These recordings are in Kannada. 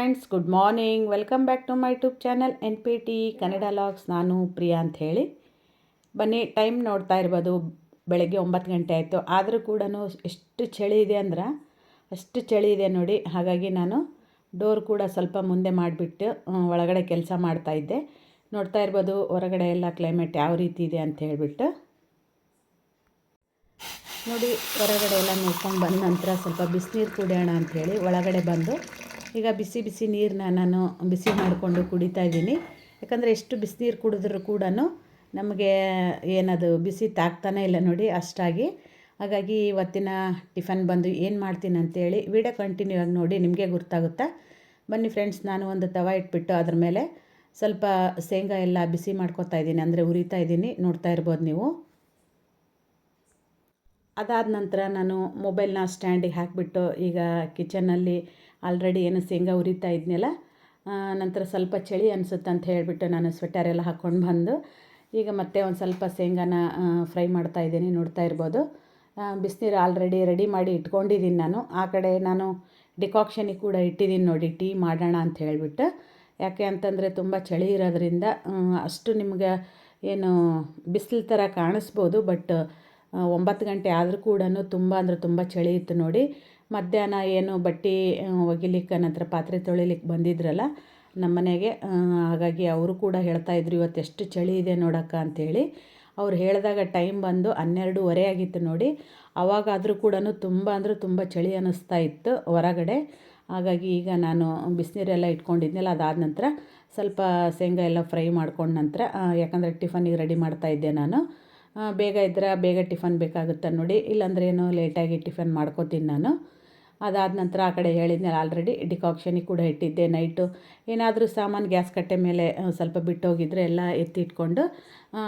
Friends good morning welcome back to my YouTube channel N P T Kannada vlogs ನಾನು ಪ್ರಿಯಾ ಅಂತ ಹೇಳಿ. ಬನ್ನಿ ಟೈಮ್ ನೋಡ್ತಾ ಇರ್ಬೋದು. ಬೆಳಗ್ಗೆ ಒಂಬತ್ತು ಗಂಟೆ ಆಯಿತು. ಆದರೂ ಕೂಡ ಎಷ್ಟು ಚಳಿ ಇದೆ ಅಂದ್ರೆ, ಅಷ್ಟು ಚಳಿ ಇದೆ ನೋಡಿ. ಹಾಗಾಗಿ ನಾನು ಡೋರ್ ಕೂಡ ಸ್ವಲ್ಪ ಮುಂದೆ ಮಾಡಿಬಿಟ್ಟು ಒಳಗಡೆ ಕೆಲಸ ಮಾಡ್ತಾಯಿದ್ದೆ ನೋಡ್ತಾ ಇರ್ಬೋದು ಹೊರಗಡೆ ಎಲ್ಲ ಕ್ಲೈಮೇಟ್ ಯಾವ ರೀತಿ ಇದೆ ಅಂತ ಹೇಳಿಬಿಟ್ಟು. ನೋಡಿ, ಹೊರಗಡೆ ಎಲ್ಲ ನೋಡ್ಕೊಂಡು ಬಂದ ನಂತರ ಸ್ವಲ್ಪ ಬಿಸಿನೀರು ಕುಡಿಯೋಣ ಅಂಥೇಳಿ ಒಳಗಡೆ ಬಂದು ಈಗ ಬಿಸಿ ಬಿಸಿ ನೀರನ್ನ ನಾನು ಬಿಸಿ ಮಾಡಿಕೊಂಡು ಕುಡಿತಾ ಇದ್ದೀನಿ. ಯಾಕಂದರೆ ಎಷ್ಟು ಬಿಸಿನೀರು ಕುಡಿದ್ರೂ ಕೂಡ ನಮಗೆ ಏನದು ಬಿಸಿ ತಾಗ್ತಾನೇ ಇಲ್ಲ ನೋಡಿ ಅಷ್ಟಾಗಿ. ಹಾಗಾಗಿ ಇವತ್ತಿನ ಟಿಫನ್ ಬಂದು ಏನು ಮಾಡ್ತೀನಿ ಅಂತೇಳಿ ವಿಡಿಯೋ ಕಂಟಿನ್ಯೂ ಆಗಿ ನೋಡಿ, ನಿಮಗೆ ಗೊತ್ತಾಗುತ್ತಾ ಬನ್ನಿ ಫ್ರೆಂಡ್ಸ್, ನಾನು ಒಂದು ತವ ಇಟ್ಬಿಟ್ಟು ಅದ್ರ ಮೇಲೆ ಸ್ವಲ್ಪ ಶೇಂಗಾ ಎಲ್ಲ ಬಿಸಿ ಮಾಡ್ಕೊತಾ ಇದ್ದೀನಿ. ಅಂದರೆ ಉರಿತಾ ಇದ್ದೀನಿ. ನೋಡ್ತಾ ಇರ್ಬೋದು ನೀವು. ಅದಾದ ನಂತರ ನಾನು ಮೊಬೈಲ್ನ ಸ್ಟ್ಯಾಂಡಿಗೆ ಹಾಕಿಬಿಟ್ಟು ಈಗ ಕಿಚನ್ನಲ್ಲಿ ಆಲ್ರೆಡಿ ಏನು ಶೇಂಗಾ ಉರಿತಾ ಇದ್ನಲ್ಲ ನಂತರ ಸ್ವಲ್ಪ ಚಳಿ ಅನಿಸುತ್ತೆ ಅಂತ ಹೇಳಿಬಿಟ್ಟು ನಾನು ಸ್ವೆಟರ್ ಎಲ್ಲ ಹಾಕ್ಕೊಂಡು ಬಂದು, ಈಗ ಮತ್ತೆ ಒಂದು ಸ್ವಲ್ಪ ಶೇಂಗಾನ ಫ್ರೈ ಮಾಡ್ತಾ ಇದ್ದೀನಿ ನೋಡ್ತಾ ಇರ್ಬೋದು. ಬಿಸಿನೀರು ಆಲ್ರೆಡಿ ರೆಡಿ ಮಾಡಿ ಇಟ್ಕೊಂಡಿದ್ದೀನಿ ನಾನು. ಆ ಕಡೆ ನಾನು ಡಿಕಾಕ್ಷನಿಗೆ ಕೂಡ ಇಟ್ಟಿದ್ದೀನಿ ನೋಡಿ, ಟೀ ಮಾಡೋಣ ಅಂತ ಹೇಳಿಬಿಟ್ಟು. ಯಾಕೆ ಅಂತಂದರೆ ತುಂಬ ಚಳಿ ಇರೋದ್ರಿಂದ ಅಷ್ಟು ನಿಮ್ಗೆ ಏನು ಬಿಸಿಲು ಥರ ಕಾಣಿಸ್ಬೋದು, ಬಟ್ ಒಂಬತ್ತು ಗಂಟೆ ಆದರೂ ಕೂಡ ತುಂಬ ಅಂದರೆ ತುಂಬ ಚಳಿ ಇತ್ತು ನೋಡಿ. ಮಧ್ಯಾಹ್ನ ಏನು ಬಟ್ಟೆ ಒಗಿಲಿಕ್ಕೆ, ನಂತರ ಪಾತ್ರೆ ತೊಳಿಲಿಕ್ಕೆ ಬಂದಿದ್ರಲ್ಲ, ನಮ್ಮ ಮನೆಗೆ ಹಾಗಾಗಿ ಅವರು ಕೂಡ ಹೇಳ್ತಾಯಿದ್ರು ಇವತ್ತು ಎಷ್ಟು ಚಳಿ ಇದೆ ನೋಡಕ್ಕ ಅಂಥೇಳಿ ಅವ್ರು ಹೇಳಿದಾಗ ಟೈಮ್ ಬಂದು ಹನ್ನೆರಡೂವರೆ ಆಗಿತ್ತು ನೋಡಿ. ಅವಾಗಾದರೂ ಕೂಡ ತುಂಬ ಅಂದರೆ ತುಂಬ ಚಳಿ ಅನ್ನಿಸ್ತಾ ಇತ್ತು ಹೊರಗಡೆ. ಹಾಗಾಗಿ ಈಗ ನಾನು ಬಿಸಿನೀರೆಲ್ಲ ಇಟ್ಕೊಂಡಿದ್ನಲ್ಲ, ಅದಾದ ನಂತರ ಸ್ವಲ್ಪ ಶೇಂಗಾ ಎಲ್ಲ ಫ್ರೈ ಮಾಡ್ಕೊಂಡ ನಂತರ ಯಾಕಂದರೆ ಟಿಫನಿಗೆ ರೆಡಿ ಮಾಡ್ತಾಯಿದ್ದೆ ನಾನು. ಬೇಗ ಇದ್ದರೆ ಬೇಗ ಟಿಫನ್ ಬೇಕಾಗುತ್ತೆ ನೋಡಿ. ಇಲ್ಲಾಂದ್ರೆ ಏನೋ ಲೇಟಾಗಿ ಟಿಫನ್ ಮಾಡ್ಕೋತೀನಿ ನಾನು. ಅದಾದ ನಂತರ ಆ ಕಡೆ ಹೇಳಿದ್ನಲ್ಲ ಆಲ್ರೆಡಿ ಡಿಕಾಕ್ಷನಿಗೆ ಕೂಡ ಇಟ್ಟಿದ್ದೆ ನೈಟು ಏನಾದರೂ ಸಾಮಾನು ಗ್ಯಾಸ್ ಕಟ್ಟೆ ಮೇಲೆ ಸ್ವಲ್ಪ ಬಿಟ್ಟೋಗಿದ್ರೆ ಎಲ್ಲ ಎತ್ತಿಟ್ಕೊಂಡು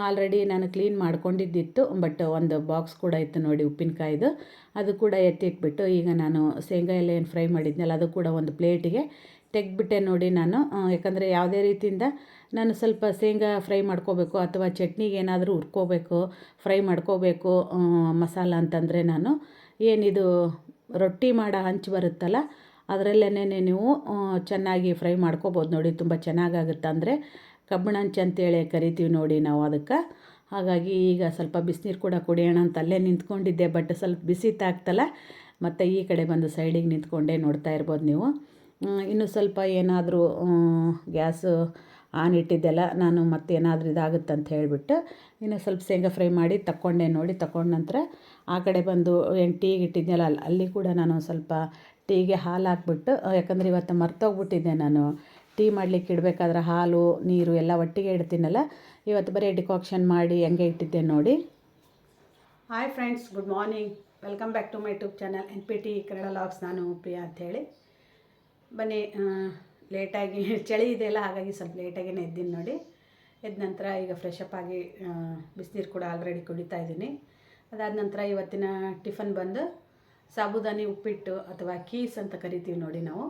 ಆಲ್ರೆಡಿ ನಾನು ಕ್ಲೀನ್ ಮಾಡ್ಕೊಂಡಿದ್ದಿತ್ತು ಬಟ್ ಒಂದು ಬಾಕ್ಸ್ ಕೂಡ ಇತ್ತು ನೋಡಿ ಉಪ್ಪಿನಕಾಯಿದು. ಅದು ಕೂಡ ಎತ್ತಿಟ್ಬಿಟ್ಟು ಈಗ ನಾನು ಶೇಂಗಾ ಎಲ್ಲ ಏನು ಫ್ರೈ ಮಾಡಿದ್ನಲ್ಲ, ಅದು ಕೂಡ ಒಂದು ಪ್ಲೇಟಿಗೆ ತೆಗೆದ್ಬಿಟ್ಟೆ ನೋಡಿ ನಾನು. ಯಾಕಂದರೆ ಯಾವುದೇ ರೀತಿಯಿಂದ ನಾನು ಸ್ವಲ್ಪ ಶೇಂಗಾ ಫ್ರೈ ಮಾಡ್ಕೋಬೇಕು, ಅಥವಾ ಚಟ್ನಿಗೆ ಏನಾದರೂ ಹುರ್ಕೋಬೇಕು ಫ್ರೈ ಮಾಡ್ಕೋಬೇಕು ಮಸಾಲ ಅಂತಂದರೆ ನಾನು ಏನಿದು ರೊಟ್ಟಿ ಮಾಡೋ ಹಂಚು ಬರುತ್ತಲ್ಲ ಅದರಲ್ಲೇ ನೀವು ಚೆನ್ನಾಗಿ ಫ್ರೈ ಮಾಡ್ಕೋಬೋದು ನೋಡಿ, ತುಂಬ ಚೆನ್ನಾಗಾಗುತ್ತೆ. ಅಂದರೆ ಕಬ್ಬಿಣ ಹಂಚು ಅಂತೇಳಿ ಕರಿತೀವಿ ನೋಡಿ ನಾವು ಅದಕ್ಕೆ. ಹಾಗಾಗಿ ಈಗ ಸ್ವಲ್ಪ ಬಿಸಿನೀರು ಕೂಡ ಕುಡಿಯೋಣ ಅಂತ ಅಲ್ಲೇ ನಿಂತ್ಕೊಂಡಿದ್ದೆ ಬಟ್ ಸ್ವಲ್ಪ ಬಿಸಿ ತಾಕ್ತಲ್ಲ ಮತ್ತು ಈ ಕಡೆ ಬಂದು ಸೈಡಿಗೆ ನಿಂತ್ಕೊಂಡೇ ನೋಡ್ತಾ ಇರ್ಬೋದು ನೀವು. ಇನ್ನು ಸ್ವಲ್ಪ ಏನಾದರೂ ಗ್ಯಾಸು ಆನ್ ಇಟ್ಟಿದ್ದೆಲ್ಲ ನಾನು ಮತ್ತೇನಾದರೂ ಇದಾಗುತ್ತೆ ಅಂತ ಹೇಳಿಬಿಟ್ಟು ಇನ್ನು ಸ್ವಲ್ಪ ಶೇಂಗಾ ಫ್ರೈ ಮಾಡಿ ತಕ್ಕೊಂಡೆ ನೋಡಿ ತಕೊಂಡ ನಂತರ ಆ ಕಡೆ ಬಂದು ಏನು ಟೀಗೆ ಇಟ್ಟಿದ್ದೆಲ್ಲ ಅಲ್ಲಿ ಅಲ್ಲಿ ಕೂಡ ನಾನು ಸ್ವಲ್ಪ ಟೀಗೆ ಹಾಲು ಹಾಕ್ಬಿಟ್ಟು, ಯಾಕಂದರೆ ಇವತ್ತು ಮರ್ತೋಗ್ಬಿಟ್ಟಿದ್ದೆ ನಾನು. ಟೀ ಮಾಡಲಿಕ್ಕೆ ಇಡಬೇಕಾದ್ರೆ ಹಾಲು, ನೀರು ಎಲ್ಲ ಒಟ್ಟಿಗೆ ಇಡ್ತೀನಲ್ಲ, ಇವತ್ತು ಬರೀ ಡಿಕಾಕ್ಷನ್ ಮಾಡಿ ಹೆಂಗೆ ಇಟ್ಟಿದ್ದೆ ನೋಡಿ. Hi friends good morning welcome back to my YouTube channel N P T Kannada vlogs ನಾನು ಪ್ರಿಯಾ ಅಂಥೇಳಿ ಬನ್ನಿ ಲೇಟಾಗಿ ಚಳಿ ಇದೆಯಲ್ಲ ಹಾಗಾಗಿ ಸ್ವಲ್ಪ ಲೇಟಾಗಿ ಎದ್ದೀನಿ ನೋಡಿ. ಎದ್ದ ನಂತರ ಈಗ ಫ್ರೆಶ್ ಅಪ್ ಆಗಿ ಬಿಸಿನೀರು ಕೂಡ ಆಲ್ರೆಡಿ ಕುಡಿತಾ ಇದ್ದೀನಿ. ಅದಾದ ನಂತರ ಇವತ್ತಿನ ಟಿಫನ್ ಬಂದು ಸಾಬುದಾನಿ ಉಪ್ಪಿಟ್ಟು ಅಥವಾ ಕೀಸ್ ಅಂತ ಕರಿತೀವಿ ನೋಡಿ ನಾವು.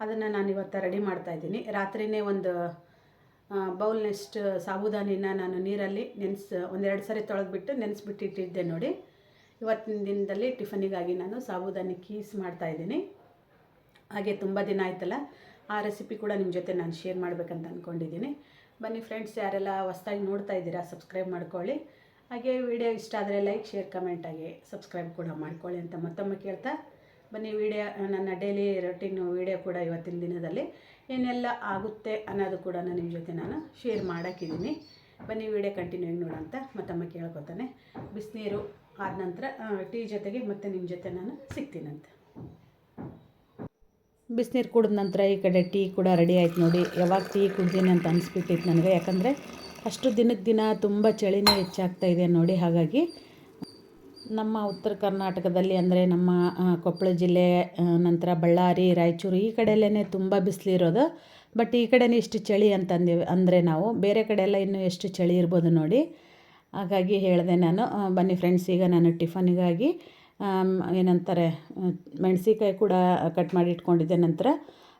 ಅದನ್ನು ನಾನು ಇವತ್ತು ರೆಡಿ ಮಾಡ್ತಾಯಿದ್ದೀನಿ ರಾತ್ರಿಯೇ ಒಂದು ಬೌಲ್ನಷ್ಟು ಸಾಬುದಾನಿನ ನಾನು ನೀರಲ್ಲಿ ನೆನೆಸಿ, ಒಂದೆರಡು ಸರಿ ತೊಳೆದ್ಬಿಟ್ಟು ನೆನೆಸ್ಬಿಟ್ಟು ಇಟ್ಟಿದ್ದೆ ನೋಡಿ. ಇವತ್ತಿನ ದಿನದಲ್ಲಿ ಟಿಫನಿಗಾಗಿ ನಾನು ಸಾಬುದಾನಿ ಕೀಸ್ ಮಾಡ್ತಾಯಿದ್ದೀನಿ ಹಾಗೆ ತುಂಬ ದಿನ ಆಯ್ತಲ್ಲ ಆ ರೆಸಿಪಿ ಕೂಡ ನಿಮ್ಮ ಜೊತೆ ನಾನು ಶೇರ್ ಮಾಡಬೇಕಂತ ಅಂದ್ಕೊಂಡಿದ್ದೀನಿ ಬನ್ನಿ ಫ್ರೆಂಡ್ಸ್ ಯಾರೆಲ್ಲ ಹೊಸ್ದಾಗಿ ನೋಡ್ತಾ ಇದ್ದೀರಾ ಸಬ್ಸ್ಕ್ರೈಬ್ ಮಾಡ್ಕೊಳ್ಳಿ. ಹಾಗೆ ವಿಡಿಯೋ ಇಷ್ಟ ಆದರೆ ಲೈಕ್ ಶೇರ್ ಕಮೆಂಟಾಗಿ ಸಬ್ಸ್ಕ್ರೈಬ್ ಕೂಡ ಮಾಡ್ಕೊಳ್ಳಿ ಅಂತ ಮತ್ತೊಮ್ಮೆ ಕೇಳ್ತಾ ಬನ್ನಿ ವಿಡಿಯೋ ನನ್ನ ಡೈಲಿ ರೊಟೀನು ವಿಡಿಯೋ ಕೂಡ ಇವತ್ತಿನ ದಿನದಲ್ಲಿ ಏನೆಲ್ಲ ಆಗುತ್ತೆ ಅನ್ನೋದು ಕೂಡ ನಿಮ್ಮ ಜೊತೆ ನಾನು ಶೇರ್ ಮಾಡೋಕ್ಕಿದ್ದೀನಿ. ಬನ್ನಿ ವಿಡಿಯೋ ಕಂಟಿನ್ಯೂ ಆಗಿ ನೋಡೋಂತ ಮತ್ತೊಮ್ಮೆ ಕೇಳ್ಕೊತಾನೆ ಬಿಸಿನೀರು ಆದ ನಂತರ ಟೀ ಜೊತೆಗೆ ಮತ್ತೆ ನಿಮ್ಮ ಜೊತೆ ನಾನು ಸಿಗ್ತೀನಂತೆ ಬಿಸಿನೀರು ಕುಡಿದ ನಂತರ ಈ ಕಡೆ ಟೀ ಕೂಡ ರೆಡಿ ಆಯ್ತು ನೋಡಿ. ಯಾವಾಗ ಟೀ ಕುಡ್ದೀನಿ ಅಂತ ಅನಿಸ್ಬಿಟ್ಟಿತ್ತು ನನಗೆ. ಯಾಕಂದರೆ ಅಷ್ಟು ದಿನಕ್ಕೆ ದಿನ ತುಂಬ ಚಳಿನೇ ಹೆಚ್ಚಾಗ್ತಾ ಇದೆ ನೋಡಿ. ಹಾಗಾಗಿ ನಮ್ಮ ಉತ್ತರ ಕರ್ನಾಟಕದಲ್ಲಿ ಅಂದರೆ ನಮ್ಮ ಕೊಪ್ಪಳ ಜಿಲ್ಲೆ ನಂತರ ಬಳ್ಳಾರಿ, ರಾಯಚೂರು ಈ ಕಡೆಯಲ್ಲೇ ತುಂಬ ಬಿಸಿಲಿರೋದು ಬಟ್ ಈ ಕಡೆನೇ ಇಷ್ಟು ಚಳಿ ಅಂತಂದೇವೆ ಅಂದರೆ ನಾವು ಬೇರೆ ಕಡೆ ಎಲ್ಲ ಇನ್ನೂ ಎಷ್ಟು ಚಳಿ ಇರ್ಬೋದು ನೋಡಿ. ಹಾಗಾಗಿ ಹೇಳಿದೆ ನಾನು ಬನ್ನಿ ಫ್ರೆಂಡ್ಸ್ ಈಗ ನಾನು ಟಿಫನಿಗಾಗಿ ಏನಂತಾರೆ ಮೆಣಸಿಕಾಯಿ ಕೂಡ ಕಟ್ ಮಾಡಿ ಇಟ್ಕೊಂಡಿದ್ದೆ ನಂತರ,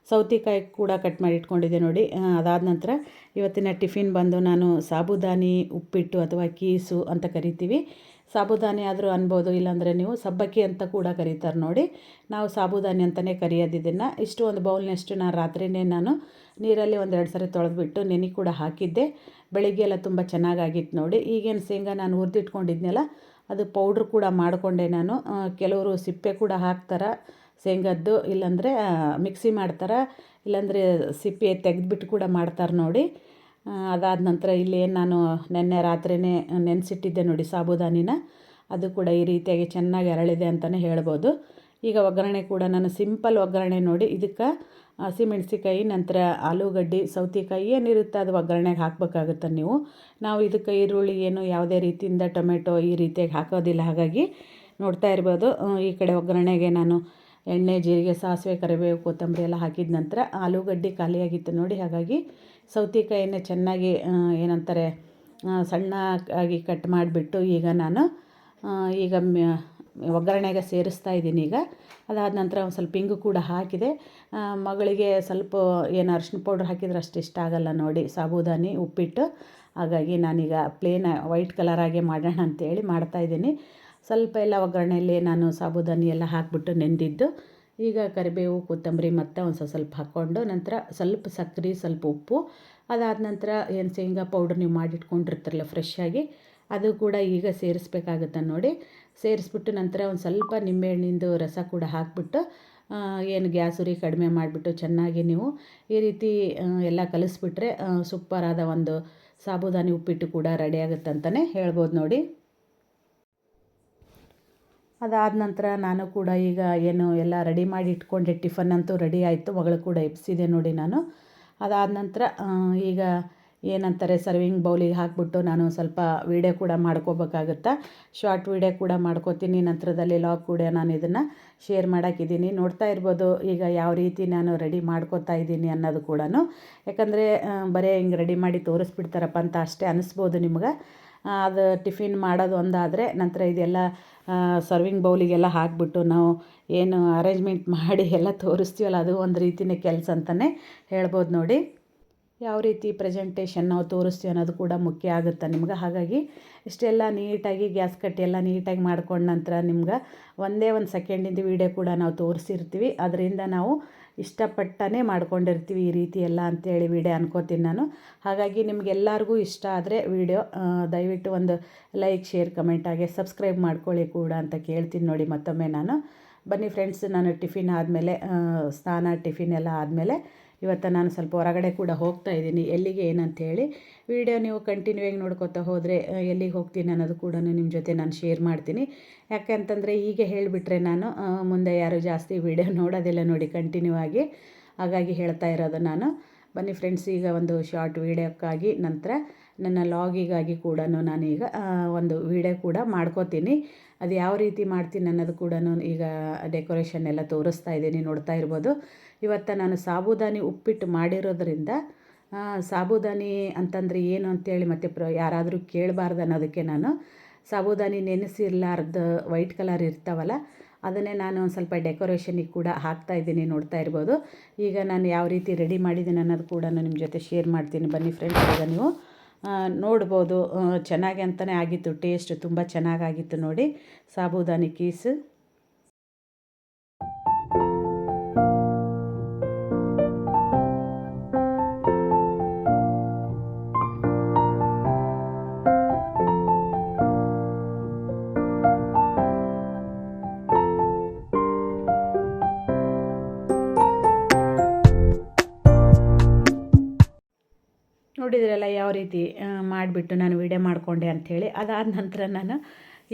ಸೌತೆಕಾಯಿ ಕೂಡ ಕಟ್ ಮಾಡಿ ಇಟ್ಕೊಂಡಿದ್ದೆ ನೋಡಿ ಅದಾದ ನಂತರ ಇವತ್ತಿನ ಟಿಫಿನ್ ಬಂದು ನಾನು ಸಾಬುದಾನಿ, ಉಪ್ಪಿಟ್ಟು ಅಥವಾ ಕೀಸು ಅಂತ ಕರಿತೀವಿ. ಸಾಬುದಾನಿ ಆದರೂ ಅನ್ಬೋದು, ಇಲ್ಲಾಂದರೆ ನೀವು ಸಬ್ಬಕ್ಕಿ ಅಂತ ಕೂಡ ಕರೀತಾರೆ ನೋಡಿ. ನಾವು ಸಾಬುದಾನಿ ಅಂತಲೇ ಕರೆಯೋದಿದ್ದನ್ನು ಇಷ್ಟು ಒಂದು ಬೌಲ್ನಷ್ಟು ನಾನು ರಾತ್ರಿಯೇ ನಾನು ನೀರಲ್ಲಿ ಒಂದೆರಡು ಸರಿ ತೊಳೆದ್ಬಿಟ್ಟು ನೆನೆ ಕೂಡ ಹಾಕಿದ್ದೆ. ಬೆಳಿಗ್ಗೆ ಎಲ್ಲ ತುಂಬ ಚೆನ್ನಾಗಾಗಿತ್ತು ನೋಡಿ. ಈಗೇನು ಶೇಂಗಾ ನಾನು ಹುರಿದಿಟ್ಕೊಂಡಿದ್ನಲ್ಲ ಅದು ಪೌಡ್ರ್ ಕೂಡ ಮಾಡಿಕೊಂಡೆ ನಾನು. ಕೆಲವರು ಸಿಪ್ಪೆ ಕೂಡ ಹಾಕ್ತಾರೆ, ಶೇಂಗದ್ದು, ಇಲ್ಲಾಂದರೆ ಮಿಕ್ಸಿ ಮಾಡ್ತಾರೆ, ಇಲ್ಲಾಂದರೆ ಸಿಪ್ಪೆ ತೆಗೆದ್ಬಿಟ್ಟು ಕೂಡ ಮಾಡ್ತಾರೆ ನೋಡಿ. ಅದಾದ ನಂತರ ಇಲ್ಲಿ ನಾನು ನೆನ್ನೆ ರಾತ್ರಿಯೇ ನೆನೆಸಿಟ್ಟಿದ್ದೆ ನೋಡಿ ಸಾಬುದಾನಿನ. ಅದು ಕೂಡ ಈ ರೀತಿಯಾಗಿ ಚೆನ್ನಾಗಿ ಅರಳಿದೆ ಅಂತಲೇ ಹೇಳ್ಬೋದು. ಈಗ ಒಗ್ಗರಣೆ ಕೂಡ ನಾನು ಸಿಂಪಲ್ ಒಗ್ಗರಣೆ ನೋಡಿ, ಇದಕ್ಕೆ ಹಸಿಮೆಣ್ಸಿಕಾಯಿ ನಂತರ ಆಲೂಗಡ್ಡೆ, ಸೌತೆಕಾಯಿ ಏನಿರುತ್ತೆ ಅದು ಒಗ್ಗರಣೆಗೆ ಹಾಕಬೇಕಾಗುತ್ತೆ ನೀವು. ನಾವು ಇದಕ್ಕೆ ಈರುಳ್ಳಿ ಏನು ಯಾವುದೇ ರೀತಿಯಿಂದ ಟೊಮೆಟೊ ಈ ರೀತಿಯಾಗಿ ಹಾಕೋದಿಲ್ಲ. ಹಾಗಾಗಿ ನೋಡ್ತಾ ಇರ್ಬೋದು. ಈ ಕಡೆ ಒಗ್ಗರಣೆಗೆ ನಾನು ಎಣ್ಣೆ, ಜೀರಿಗೆ, ಸಾಸಿವೆ, ಕರಿಬೇವು, ಕೊತ್ತಂಬರಿ ಎಲ್ಲ ಹಾಕಿದ ನಂತರ ಆಲೂಗಡ್ಡೆ ಖಾಲಿಯಾಗಿತ್ತು ನೋಡಿ. ಹಾಗಾಗಿ ಸೌತೆಕಾಯಿನ ಚೆನ್ನಾಗಿ ಏನಂತಾರೆ ಸಣ್ಣ ಆಗಿ ಕಟ್ ಮಾಡಿಬಿಟ್ಟು ಈಗ ನಾನು ಈಗ ಒಗ್ಗರಣೆಗೆ ಸೇರಿಸ್ತಾ ಇದ್ದೀನಿ ಈಗ. ಅದಾದ ನಂತರ ಒಂದು ಸ್ವಲ್ಪ ಹಿಂಗು ಕೂಡ ಹಾಕಿದೆ. ಮಗಳಿಗೆ ಸ್ವಲ್ಪ ಏನು ಅರ್ಶಿನ ಪೌಡ್ರ್ ಹಾಕಿದ್ರೆ ಅಷ್ಟು ಇಷ್ಟ ಆಗಲ್ಲ ನೋಡಿ. ಸಾಬೂದಾನಿ, ಉಪ್ಪಿಟ್ಟು. ಹಾಗಾಗಿ ನಾನೀಗ ಪ್ಲೇನ್ ವೈಟ್ ಕಲರಾಗೆ ಮಾಡೋಣ ಅಂತೇಳಿ ಮಾಡ್ತಾಯಿದ್ದೀನಿ ಸ್ವಲ್ಪ ಎಲ್ಲ ಒಗ್ಗರಣೆಯಲ್ಲಿ ನಾನು ಸಾಬೂದಾನಿ ಎಲ್ಲ ಹಾಕಿಬಿಟ್ಟು ನೆಂದಿದ್ದು. ಈಗ ಕರಿಬೇವು, ಕೊತ್ತಂಬರಿ, ಮತ್ತು ಒಂದು ಸ್ವಲ್ಪ ಸ್ವಲ್ಪ ಹಾಕ್ಕೊಂಡು ನಂತರ ಸ್ವಲ್ಪ ಸಕ್ಕರೆ, ಸ್ವಲ್ಪ ಉಪ್ಪು. ಅದಾದ ನಂತರ ಏನು ಶೇಂಗಾ ಪೌಡ್ರ್ ನೀವು ಮಾಡಿಟ್ಕೊಂಡಿರ್ತಾರಲ್ಲ ಫ್ರೆಶ್ ಆಗಿ, ಅದು ಕೂಡ ಈಗ ಸೇರಿಸ್ಬೇಕಾಗುತ್ತೆ ನೋಡಿ. ಸೇರಿಸ್ಬಿಟ್ಟು ನಂತರ ಒಂದು ಸ್ವಲ್ಪ ನಿಂಬೆಹಣ್ಣಿಂದು ರಸ ಕೂಡ ಹಾಕಿಬಿಟ್ಟು ಏನು ಗ್ಯಾಸ್ ಉರಿ ಕಡಿಮೆ ಮಾಡಿಬಿಟ್ಟು ಚೆನ್ನಾಗಿ ನೀವು ಈ ರೀತಿ ಎಲ್ಲ ಕಲಿಸ್ಬಿಟ್ರೆ ಸೂಪರಾದ ಒಂದು ಸಾಬುದಾನಿ ಉಪ್ಪಿಟ್ಟು ಕೂಡ ರೆಡಿ ಆಗುತ್ತೆ ಅಂತಲೇ ಹೇಳ್ಬೋದು ನೋಡಿ. ಅದಾದ ನಂತರ ನಾನು ಕೂಡ ಈಗ ಏನು ಎಲ್ಲ ರೆಡಿ ಮಾಡಿ ಇಟ್ಕೊಂಡೆ, ಟಿಫನ್ ಅಂತೂ ರೆಡಿ ಆಯಿತು, ಮಗಳು ಕೂಡ ಎಬ್ಸಿದೆ ನೋಡಿ ನಾನು. ಅದಾದ ನಂತರ ಈಗ ಏನಂತಾರೆ ಸರ್ವಿಂಗ್ ಬೌಲಿಗೆ ಹಾಕಿಬಿಟ್ಟು ನಾನು ಸ್ವಲ್ಪ ವೀಡಿಯೋ ಕೂಡ ಮಾಡ್ಕೋಬೇಕಾಗುತ್ತಾ? ಶಾರ್ಟ್ ವೀಡಿಯೋ ಕೂಡ ಮಾಡ್ಕೋತೀನಿ, ನಂತರದಲ್ಲಿ ಲಾಗ್ ಕೂಡ ನಾನು ಇದನ್ನು ಶೇರ್ ಮಾಡೋಕ್ಕಿದ್ದೀನಿ ನೋಡ್ತಾ ಇರ್ಬೋದು ಈಗ ಯಾವ ರೀತಿ ನಾನು ರೆಡಿ ಮಾಡ್ಕೋತಾ ಇದ್ದೀನಿ ಅನ್ನೋದು ಕೂಡ ಯಾಕಂದರೆ ಬರೀ ಹಿಂಗೆ ರೆಡಿ ಮಾಡಿ ತೋರಿಸ್ಬಿಡ್ತಾರಪ್ಪ ಅಂತ ಅಷ್ಟೇ ಅನ್ನಿಸ್ಬೋದು ನಿಮ್ಗೆ. ಅದು ಟಿಫಿನ್ ಮಾಡೋದು ಒಂದಾದರೆ ನಂತರ ಇದೆಲ್ಲ ಸರ್ವಿಂಗ್ ಬೌಲಿಗೆಲ್ಲ ಹಾಕಿಬಿಟ್ಟು ನಾವು ಏನು ಅರೇಂಜ್ಮೆಂಟ್ ಮಾಡಿ ಎಲ್ಲ ತೋರಿಸ್ತೀವಲ್ಲ, ಅದು ಒಂದು ರೀತಿಯೇ ಕೆಲಸ ಅಂತಲೇ ಹೇಳ್ಬೋದು ನೋಡಿ. ಯಾವ ರೀತಿ ಪ್ರೆಸೆಂಟೇಷನ್ ನಾವು ತೋರಿಸ್ತೀವಿ ಅನ್ನೋದು ಕೂಡ ಮುಖ್ಯ ಆಗುತ್ತೆ ನಿಮ್ಗೆ. ಹಾಗಾಗಿ ಇಷ್ಟೆಲ್ಲ ನೀಟಾಗಿ ಗ್ಯಾಸ್ ಕಟ್ಟಿ ಎಲ್ಲ ನೀಟಾಗಿ ಮಾಡ್ಕೊಂಡ ನಂತರ ನಿಮ್ಗೆ ಒಂದೇ ಒಂದು ಸೆಕೆಂಡಿಂದ ವೀಡಿಯೋ ಕೂಡ ನಾವು ತೋರಿಸಿರ್ತೀವಿ. ಅದರಿಂದ ನಾವು ಇಷ್ಟಪಟ್ಟನೇ ಮಾಡ್ಕೊಂಡಿರ್ತೀವಿ ಈ ರೀತಿ ಎಲ್ಲ ಅಂತೇಳಿ ವೀಡಿಯೋ ಅನ್ಕೋತೀನಿ ನಾನು. ಹಾಗಾಗಿ ನಿಮಗೆಲ್ಲರಿಗೂ ಇಷ್ಟ ಆದರೆ ವೀಡಿಯೋ ದಯವಿಟ್ಟು ಒಂದು ಲೈಕ್ ಶೇರ್ ಕಮೆಂಟ್ ಆಗಿ ಸಬ್ಸ್ಕ್ರೈಬ್ ಮಾಡ್ಕೊಳ್ಳಿ ಕೂಡ ಅಂತ ಕೇಳ್ತೀನಿ ನೋಡಿ ಮತ್ತೊಮ್ಮೆ ನಾನು. ಬನ್ನಿ ಫ್ರೆಂಡ್ಸ್ ನಾನು ಟಿಫಿನ್ ಆದಮೇಲೆ ಸ್ನಾನ ಟಿಫಿನ್ ಎಲ್ಲ ಆದಮೇಲೆ ಇವತ್ತು ನಾನು ಸ್ವಲ್ಪ ಹೊರಗಡೆ ಕೂಡ ಹೋಗ್ತಾ ಇದ್ದೀನಿ. ಎಲ್ಲಿಗೆ ಏನಂತೇಳಿ ವಿಡಿಯೋ ನೀವು ಕಂಟಿನ್ಯೂ ಆಗಿ ನೋಡ್ಕೊತಾ ಹೋದರೆ ಎಲ್ಲಿಗೆ ಹೋಗ್ತೀನಿ ಅನ್ನೋದು ಕೂಡ ನಿಮ್ಮ ಜೊತೆ ನಾನು ಶೇರ್ ಮಾಡ್ತೀನಿ. ಯಾಕೆ ಅಂತಂದರೆ ಹೀಗೆ ಹೇಳಿಬಿಟ್ರೆ ನಾನು ಮುಂದೆ ಯಾರು ಜಾಸ್ತಿ ವೀಡಿಯೋ ನೋಡೋದಿಲ್ಲ ನೋಡಿ ಕಂಟಿನ್ಯೂ ಆಗಿ. ಹಾಗಾಗಿ ಹೇಳ್ತಾ ಇರೋದು ನಾನು. ಬನ್ನಿ ಫ್ರೆಂಡ್ಸ್ ಈಗ ಒಂದು ಶಾರ್ಟ್ ವೀಡಿಯೋಕ್ಕಾಗಿ ನಂತರ ನನ್ನ ಲಾಗಿಗಾಗಿ ಕೂಡ ನಾನೀಗ ಒಂದು ವೀಡಿಯೋ ಕೂಡ ಮಾಡ್ಕೋತೀನಿ. ಅದು ಯಾವ ರೀತಿ ಮಾಡ್ತೀನಿ ಅನ್ನೋದು ಕೂಡ ಈಗ ಡೆಕೋರೇಷನ್ ಎಲ್ಲ ತೋರಿಸ್ತಾ ಇದ್ದೀನಿ, ನೋಡ್ತಾ ಇರ್ಬೋದು. ಇವತ್ತು ನಾನು ಸಾಬುದಾನಿ ಉಪ್ಪಿಟ್ಟು ಮಾಡಿರೋದ್ರಿಂದ ಸಾಬುದಾನಿ ಅಂತಂದರೆ ಏನು ಅಂತೇಳಿ ಮತ್ತೆ ಪ್ರ, ಯಾರಾದರೂ ಕೇಳಬಾರ್ದು ಅನ್ನೋದಕ್ಕೆ ನಾನು ಸಾಬುದಾನಿ ನೆನೆಸಿರ್ಲಾರ್ದು ವೈಟ್ ಕಲರ್ ಇರ್ತಾವಲ್ಲ, ಅದನ್ನೇ ನಾನು ಒಂದು ಸ್ವಲ್ಪ ಡೆಕೋರೇಷನಿಗೆ ಕೂಡ ಹಾಕ್ತಾ ಇದ್ದೀನಿ ನೋಡ್ತಾ ಇರ್ಬೋದು. ಈಗ ನಾನು ಯಾವ ರೀತಿ ರೆಡಿ ಮಾಡಿದ್ದೀನಿ ಅನ್ನೋದು ಕೂಡ ನಿಮ್ಮ ಜೊತೆ ಶೇರ್ ಮಾಡ್ತೀನಿ. ಬನ್ನಿ ಫ್ರೆಂಡ್ಸ್ ಈಗ ನೀವು ನೋಡ್ಬೋದು. ಚೆನ್ನಾಗಿ ಅಂತಲೇ ಆಗಿತ್ತು ಟೇಸ್ಟ್ ತುಂಬ ಚೆನ್ನಾಗಾಗಿತ್ತು ನೋಡಿ. ಸಾಬುದಾನಿ ಕೀಸ್. ನೋಡಿದ್ರಲ್ಲ ಯಾವ ರೀತಿ ಮಾಡಿಬಿಟ್ಟು ನಾನು ವೀಡಿಯೋ ಮಾಡಿಕೊಂಡೆ ಅಂಥೇಳಿ. ಅದಾದ ನಂತರ ನಾನು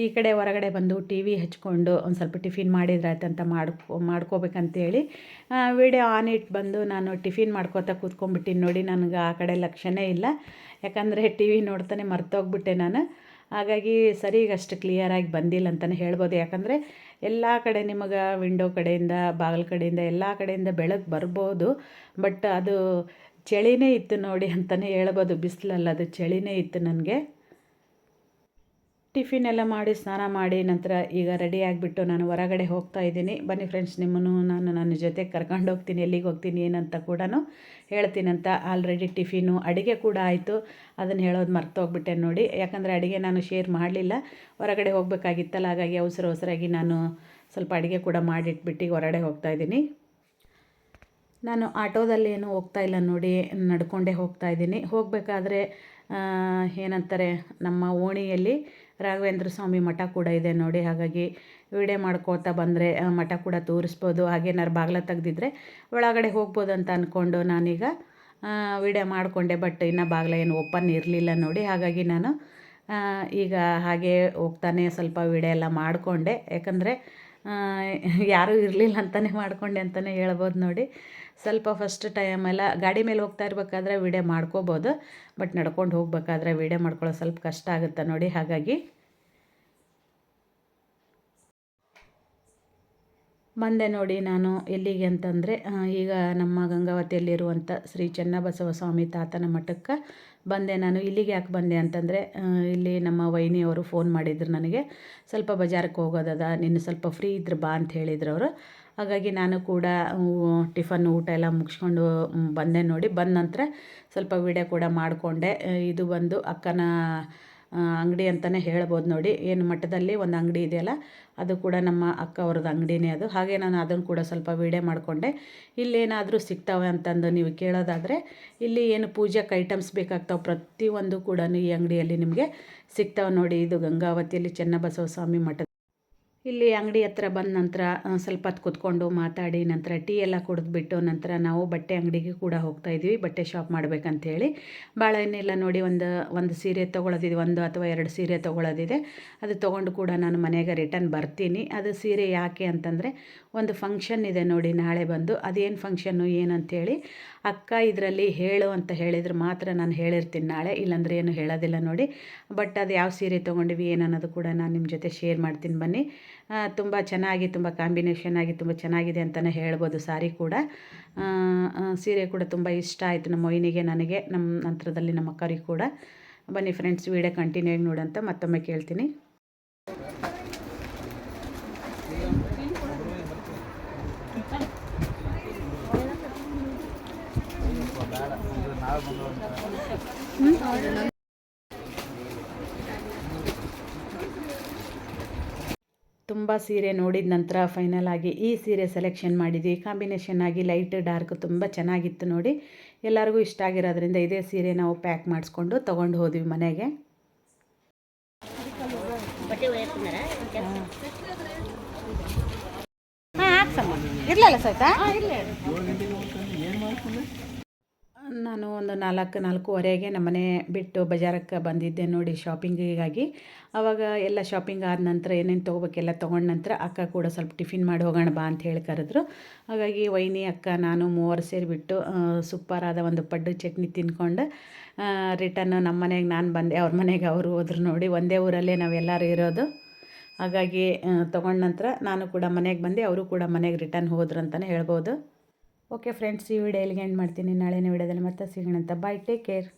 ಈ ಕಡೆ ಹೊರಗಡೆ ಬಂದು ಟಿ ವಿ ಹಚ್ಕೊಂಡು ಒಂದು ಸ್ವಲ್ಪ ಟಿಫಿನ್ ಮಾಡಿದ್ರಾಯ್ತು ಅಂತ ಮಾಡ್ಕೊ, ಮಾಡ್ಕೋಬೇಕಂತೇಳಿ ವೀಡಿಯೋ ಆನ್ ಇಟ್ಟು ಬಂದು ನಾನು ಟಿಫಿನ್ ಮಾಡ್ಕೋತಾ ಕೂತ್ಕೊಂಡ್ಬಿಟ್ಟಿನಿ ನೋಡಿ, ನನಗೆ ಆ ಕಡೆ ಲಕ್ಷಣೇ ಇಲ್ಲ. ಯಾಕಂದರೆ ಟಿ ವಿ ನೋಡ್ತಾನೆ ಮರ್ತೋಗ್ಬಿಟ್ಟೆ ನಾನು. ಹಾಗಾಗಿ ಸರಿಗೆ ಅಷ್ಟು ಕ್ಲಿಯರಾಗಿ ಬಂದಿಲ್ಲ ಅಂತಲೇ ಹೇಳ್ಬೋದು. ಯಾಕಂದರೆ ಎಲ್ಲ ಕಡೆ ನಿಮಗೆ ವಿಂಡೋ ಕಡೆಯಿಂದ, ಬಾಗಿಲ ಕಡೆಯಿಂದ, ಎಲ್ಲ ಕಡೆಯಿಂದ ಬೆಳಕು ಬರ್ಬೋದು. ಬಟ್ ಅದು ಚಳಿನೇ ಇತ್ತು ನೋಡಿ ಅಂತಲೇ ಹೇಳ್ಬೋದು. ಬಿಸಿಲಲ್ಲ, ಅದು ಚಳಿನೇ ಇತ್ತು ನನಗೆ. ಟಿಫಿನ್ ಎಲ್ಲ ಮಾಡಿ, ಸ್ನಾನ ಮಾಡಿ, ನಂತರ ಈಗ ರೆಡಿ ಆಗಿಬಿಟ್ಟು ನಾನು ಹೊರಗಡೆ ಹೋಗ್ತಾ ಇದ್ದೀನಿ. ಬನ್ನಿ ಫ್ರೆಂಡ್ಸ್ ನಿಮ್ಮನ್ನು ನಾನು ನನ್ನ ಜೊತೆ ಕರ್ಕೊಂಡು ಹೋಗ್ತೀನಿ, ಎಲ್ಲಿಗೆ ಹೋಗ್ತೀನಿ, ಏನಂತ ಕೂಡ ಹೇಳ್ತೀನಂತ ಆಲ್ರೆಡಿ ಟಿಫಿನು ಅಡುಗೆ ಕೂಡ ಆಯಿತು. ಅದನ್ನು ಹೇಳೋದು ಮರ್ತೋಗ್ಬಿಟ್ಟೆ ನೋಡಿ. ಯಾಕಂದರೆ ಅಡುಗೆ ನಾನು ಶೇರ್ ಮಾಡಲಿಲ್ಲ. ಹೊರಗಡೆ ಹೋಗಬೇಕಾಗಿತ್ತಲ್ಲ, ಹಾಗಾಗಿ ಅವಸರ ಅವಸರಾಗಿ ನಾನು ಸ್ವಲ್ಪ ಅಡುಗೆ ಕೂಡ ಮಾಡಿಟ್ಬಿಟ್ಟು ಹೊರಗಡೆ ಹೋಗ್ತಾ ಇದ್ದೀನಿ. ನಾನು ಆಟೋದಲ್ಲಿ ಏನು ಹೋಗ್ತಾ ಇಲ್ಲ ನೋಡಿ, ನಡ್ಕೊಂಡೇ ಹೋಗ್ತಾ ಇದ್ದೀನಿ. ಹೋಗಬೇಕಾದ್ರೆ ಏನಂತಾರೆ, ನಮ್ಮ ಓಣಿಯಲ್ಲಿ ರಾಘವೇಂದ್ರ ಸ್ವಾಮಿ ಮಠ ಕೂಡ ಇದೆ ನೋಡಿ. ಹಾಗಾಗಿ ವಿಡಿಯೋ ಮಾಡ್ಕೋತಾ ಬಂದರೆ ಮಠ ಕೂಡ ತೋರಿಸ್ಬೋದು. ಹಾಗೇನಾರು ಬಾಗಿಲ ತೆಗೆದಿದ್ರೆ ಒಳಗಡೆ ಹೋಗ್ಬೋದು ಅಂತ ಅಂದ್ಕೊಂಡು ನಾನೀಗ ವಿಡಿಯೋ ಮಾಡಿಕೊಂಡೆ. ಬಟ್ ಇನ್ನು ಬಾಗಿಲ ಏನು ಓಪನ್ ಇರಲಿಲ್ಲ ನೋಡಿ. ಹಾಗಾಗಿ ನಾನು ಈಗ ಹಾಗೆ ಹೋಗ್ತಾನೆ ಸ್ವಲ್ಪ ವಿಡಿಯೋ ಎಲ್ಲ ಮಾಡಿಕೊಂಡೆ. ಯಾಕಂದರೆ ಯಾರೂ ಇರಲಿಲ್ಲ ಅಂತಲೇ ಮಾಡಿಕೊಂಡೆ ಅಂತಲೇ ಹೇಳ್ಬೋದು ನೋಡಿ. ಸ್ವಲ್ಪ ಫಸ್ಟ್ ಟೈಮೆಲ್ಲ ಗಾಡಿ ಮೇಲೆ ಹೋಗ್ತಾ ಇರಬೇಕಾದ್ರೆ ವೀಡಿಯೋ ಮಾಡ್ಕೋಬೋದು ಬಟ್ ನಡ್ಕೊಂಡು ಹೋಗ್ಬೇಕಾದ್ರೆ ವೀಡಿಯೋ ಮಾಡ್ಕೊಳ್ಳೋ ಸ್ವಲ್ಪ ಕಷ್ಟ ಆಗುತ್ತೆ ನೋಡಿ, ಹಾಗಾಗಿ. ಬಂದೆ ನೋಡಿ ನಾನು ಎಲ್ಲಿಗೆ ಅಂತಂದರೆ ಈಗ ನಮ್ಮ ಗಂಗಾವತಿಯಲ್ಲಿರುವಂಥ ಶ್ರೀ ಚೆನ್ನಬಸವ ಸ್ವಾಮಿ ತಾತನ ಮಠಕ್ಕೆ ಬಂದೆ ನಾನು, ಇಲ್ಲಿಗೆ ಯಾಕೆ ಬಂದೆ ಅಂತಂದರೆ ಇಲ್ಲಿ ನಮ್ಮ ವೈನಿಯವರು ಫೋನ್ ಮಾಡಿದ್ರು ನನಗೆ, ಸ್ವಲ್ಪ ಬಜಾರಕ್ಕೆ ಹೋಗೋದದ ನಿನ್ನ ಸ್ವಲ್ಪ ಫ್ರೀ ಇದ್ರೆ ಬಾ ಅಂತ ಹೇಳಿದ್ರು ಅವರು. ಹಾಗಾಗಿ ನಾನು ಕೂಡ ಟಿಫನ್ ಊಟ ಎಲ್ಲ ಮುಗಿಸ್ಕೊಂಡು ಬಂದೆ ನೋಡಿ. ಬಂದ ನಂತರ ಸ್ವಲ್ಪ ವೀಡಿಯೋ ಕೂಡ ಮಾಡಿಕೊಂಡೆ. ಇದು ಬಂದು ಅಕ್ಕನ ಅಂಗಡಿ ಅಂತಲೇ ಹೇಳ್ಬೋದು ನೋಡಿ. ಏನು ಮಠದಲ್ಲಿ ಒಂದು ಅಂಗಡಿ ಇದೆಯಲ್ಲ, ಅದು ಕೂಡ ನಮ್ಮ ಅಕ್ಕ ಅವ್ರದ್ದು ಅಂಗಡಿನೇ ಅದು. ಹಾಗೆ ನಾನು ಅದನ್ನು ಕೂಡ ಸ್ವಲ್ಪ ವೀಡಿಯೋ ಮಾಡಿಕೊಂಡೆ. ಇಲ್ಲೇನಾದರೂ ಸಿಗ್ತಾವೆ ಅಂತಂದು ನೀವು ಕೇಳೋದಾದರೆ, ಇಲ್ಲಿ ಏನು ಪೂಜೆಗೆ ಐಟಮ್ಸ್ ಬೇಕಾಗ್ತಾವೆ ಪ್ರತಿಯೊಂದು ಕೂಡ ಈ ಅಂಗಡಿಯಲ್ಲಿ ನಿಮಗೆ ಸಿಗ್ತಾವೆ ನೋಡಿ. ಇದು ಗಂಗಾವತಿಯಲ್ಲಿ ಚೆನ್ನಬಸವ ಸ್ವಾಮಿ ಮಠ ಇಲ್ಲಿ ಅಂಗಡಿ ಹತ್ರ ಬಂದ ನಂತರ ಸ್ವಲ್ಪ ಹೊತ್ತು ಕೂತ್ಕೊಂಡು ಮಾತಾಡಿ, ನಂತರ ಟೀ ಎಲ್ಲ ಕುಡಿದ್ಬಿಟ್ಟು ನಂತರ ನಾವು ಬಟ್ಟೆ ಅಂಗಡಿಗೆ ಕೂಡ ಹೋಗ್ತಾ ಇದ್ವಿ, ಬಟ್ಟೆ ಶಾಪ್ ಮಾಡಬೇಕಂತೇಳಿ. ಭಾಳ ಏನಿಲ್ಲ ನೋಡಿ ಒಂದು ಒಂದು ಸೀರೆ ತೊಗೊಳೋದಿದೆ, ಒಂದು ಅಥವಾ ಎರಡು ಸೀರೆ ತೊಗೊಳೋದಿದೆ. ಅದು ತೊಗೊಂಡು ಕೂಡ ನಾನು ಮನೆಗೆ ರಿಟರ್ನ್ ಬರ್ತೀನಿ. ಅದು ಸೀರೆ ಯಾಕೆ ಅಂತಂದರೆ ಒಂದು ಫಂಕ್ಷನ್ ಇದೆ ನೋಡಿ, ನಾಳೆ ಬಂದು. ಅದೇನು ಫಂಕ್ಷನ್ನು ಏನಂತೇಳಿ ಅಕ್ಕ ಇದರಲ್ಲಿ ಹೇಳು ಅಂತ ಹೇಳಿದ್ರೆ ಮಾತ್ರ ನಾನು ಹೇಳಿರ್ತೀನಿ ನಾಳೆ, ಇಲ್ಲಾಂದರೆ ಏನು ಹೇಳೋದಿಲ್ಲ ನೋಡಿ. ಬಟ್ ಅದು ಯಾವ ಸೀರೆ ತೊಗೊಂಡಿವಿ, ಏನನ್ನೋದು ಕೂಡ ನಾನು ನಿಮ್ಮ ಜೊತೆ ಶೇರ್ ಮಾಡ್ತೀನಿ ಬನ್ನಿ. ತುಂಬ ಚೆನ್ನಾಗಿ, ತುಂಬ ಕಾಂಬಿನೇಷನ್ ಆಗಿ, ತುಂಬ ಚೆನ್ನಾಗಿದೆ ಅಂತಲೇ ಹೇಳ್ಬೋದು ಸಾರಿ ಕೂಡ. ಸೀರೆ ಕೂಡ ತುಂಬ ಇಷ್ಟ ಆಯಿತು ನಮ್ಮ ಮೊಯ್ನಿಗೆ ನನಗೆ ನಮ್ಮ ನಂತರದಲ್ಲಿ ನಮ್ಮ ಅಕ್ಕರಿಗೆ ಕೂಡ. ಬನ್ನಿ ಫ್ರೆಂಡ್ಸ್ ವೀಡಿಯೋ ಕಂಟಿನ್ಯೂ ಆಗಿ ನೋಡಂತ ಮತ್ತೊಮ್ಮೆ ಕೇಳ್ತೀನಿ. ತುಂಬ ಸೀರೆ ನೋಡಿದ ನಂತರ ಫೈನಲ್ ಆಗಿ ಈ ಸೀರೆ ಸೆಲೆಕ್ಷನ್ ಮಾಡಿದ್ವಿ. ಕಾಂಬಿನೇಷನ್ ಆಗಿ ಲೈಟ್ ಡಾರ್ಕ್ ತುಂಬ ಚೆನ್ನಾಗಿತ್ತು ನೋಡಿ. ಎಲ್ಲರಿಗೂ ಇಷ್ಟ ಆಗಿರೋದ್ರಿಂದ ಇದೇ ಸೀರೆ ನಾವು ಪ್ಯಾಕ್ ಮಾಡಿಸ್ಕೊಂಡು ತೊಗೊಂಡು ಹೋದ್ವಿ ಮನೆಗೆ. ಇರಲಿಲ್ಲ ಸಹಿತ ನಾನು ಒಂದು ನಾಲ್ಕು, ನಾಲ್ಕೂವರೆಗೆ ನಮ್ಮನೆ ಬಿಟ್ಟು ಬಜಾರಕ್ಕೆ ಬಂದಿದ್ದೆ ನೋಡಿ ಶಾಪಿಂಗಿಗಾಗಿ ಆವಾಗ ಎಲ್ಲ ಶಾಪಿಂಗ್ ಆದ ನಂತರ ಏನೇನು ತೊಗೋಬೇಕೆಲ್ಲ ತೊಗೊಂಡ ನಂತರ ಅಕ್ಕ ಕೂಡ ಸ್ವಲ್ಪ ಟಿಫಿನ್ ಮಾಡಿ ಹೋಗೋಣ ಬಾ ಅಂತ ಹೇಳಿ ಕರೆದ್ರು. ಹಾಗಾಗಿ ವೈನಿ, ಅಕ್ಕ, ನಾನು ಮೂವರು ಸೇರಿಬಿಟ್ಟು ಸೂಪರಾದ ಒಂದು ಪಡ್ಡು ಚಟ್ನಿ ತಿನ್ಕೊಂಡು ರಿಟರ್ನ್ ನಮ್ಮ ಮನೆಗೆ ನಾನು ಬಂದೆ, ಅವ್ರ ಮನೆಗೆ ಅವರು ಹೋದ್ರು ನೋಡಿ, ಒಂದೇ ಊರಲ್ಲೇ ನಾವೆಲ್ಲರೂ ಇರೋದು. ಹಾಗಾಗಿ ತೊಗೊಂಡ ನಂತರ ನಾನು ಕೂಡ ಮನೆಗೆ ಬಂದೆ, ಅವರು ಕೂಡ ಮನೆಗೆ ರಿಟರ್ನ್ ಹೋದ್ರು ಅಂತಲೇ ಹೇಳ್ಬೋದು. ಓಕೆ ಫ್ರೆಂಡ್ಸ್, ಈ ವಿಡಿಯೋ ಇಲ್ಲಿಗೆ ಎಂಡ್ ಮಾಡ್ತೀನಿ. ನಾಳೆನೇ ವಿಡಿಯೋದಲ್ಲಿ ಮತ್ತೆ ಸಿಗೋಣ ಅಂತ. Bye take care